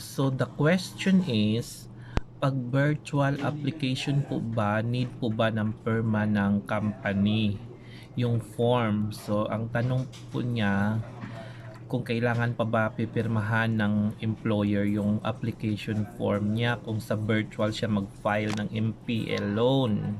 So the question is, pag virtual application po ba, need po ba ng perma ng company yung form? So ang tanong po niya, kung kailangan pa ba pipirmahan ng employer yung application form niya kung sa virtual siya mag-file ng MPL loan.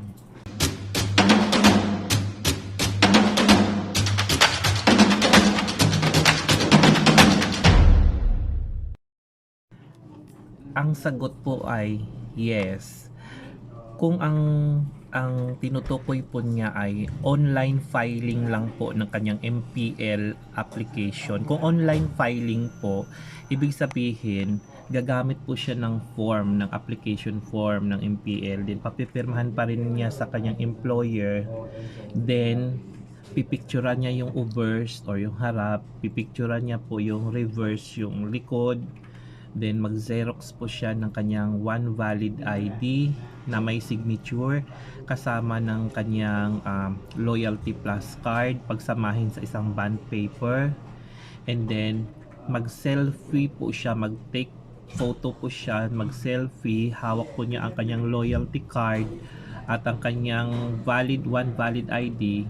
Ang sagot po ay yes. Kung ang ang tinutukoy po niya ay online filing lang po ng kanyang MPL application. Kung online filing po, ibig sabihin gagamit po siya ng form, ng application form ng MPL. Then papipirmahan pa rin niya sa kanyang employer. Then pipicturean niya yung obverse or yung harap, pipicturean niya po yung reverse, yung likod, Then mag-xerox po siya ng kanyang one valid ID na may signature kasama ng kanyang um, loyalty plus card pagsamahin sa isang bond paper. And then mag-selfie po siya, mag-take photo po siya, mag-selfie, hawak po niya ang kanyang loyalty card at ang kanyang valid one valid ID.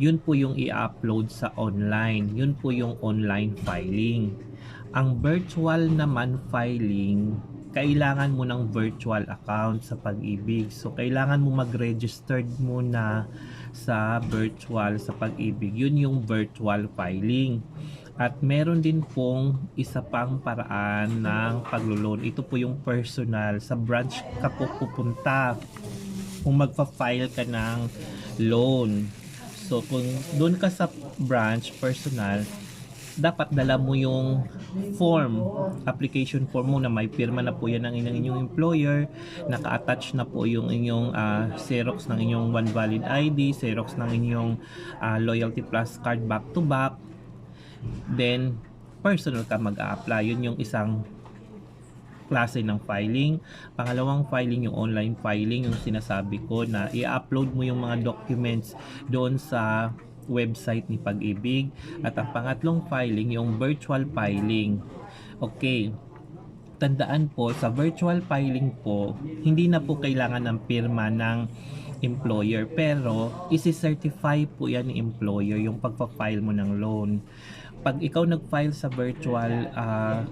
Yun po yung i-upload sa online. Yun po yung online filing. Ang virtual naman filing, kailangan mo ng virtual account sa pag-ibig. So, kailangan mo mag-registered muna sa virtual sa pag-ibig. Yun yung virtual filing. At meron din pong isa pang paraan ng paglo-loan. Ito po yung personal. Sa branch ka po pupunta kung magpa-file ka ng loan. So, kung doon ka sa branch personal, dapat dala mo yung form, application form mo na may pirma na po yan ng inyong, employer, naka-attach na po yung inyong ah, Xerox ng inyong one valid ID, Xerox ng inyong ah, loyalty plus card back to back, then personal ka mag-a-apply. Yun yung isang klase ng filing. Pangalawang filing yung online filing, yung sinasabi ko na i-upload mo yung mga documents doon sa website ni Pag-ibig. At ang pangatlong filing, yung virtual filing. Okay. Tandaan po, sa virtual filing po, hindi na po kailangan ng pirma ng employer. Pero, isi-certify po yan ni employer yung pagpa-file mo ng loan. Pag ikaw nag-file sa virtual ah,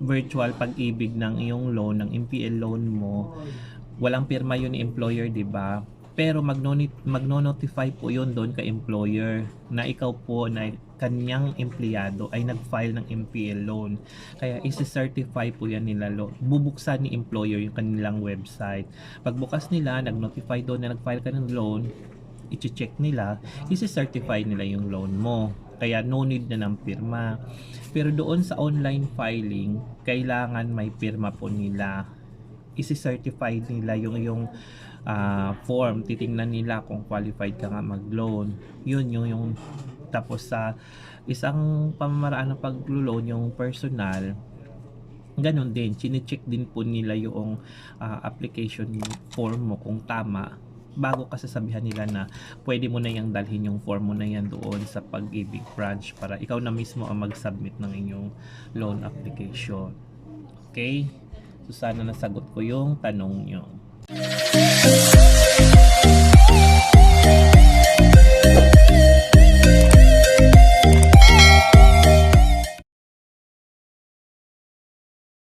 virtual pag-ibig ng iyong loan, ng MPL loan mo, walang pirma yun ni employer, di ba? Pero magno- magno-notify po yun doon kay employer na ikaw po na kanyang empleyado ay nag-file ng MPL loan. Kaya isi-certify po yan nila. Bubuksan ni employer yung kanilang website. Pagbukas nila, nag-notify doon na nag-file ka ng loan, i-check nila, isi-certify nila yung loan mo. Kaya no need na ng pirma. Pero doon sa online filing, kailangan may pirma po nila. Isi-certify nila yung yung ah, form. Titingnan nila kung qualified ka nga mag-loan. Yun yung yung tapos sa isang pamamaraan ng pag-loan yung personal Ganon din, chine-check din po nila yung ah, application form mo kung tama bago ka sasabihan nila na pwede mo na yung dalhin yung form mo na yan doon sa pag-ibig branch para ikaw na mismo ang mag-submit ng inyong loan application. Okay? Sana nasagot ko yung tanong nyo.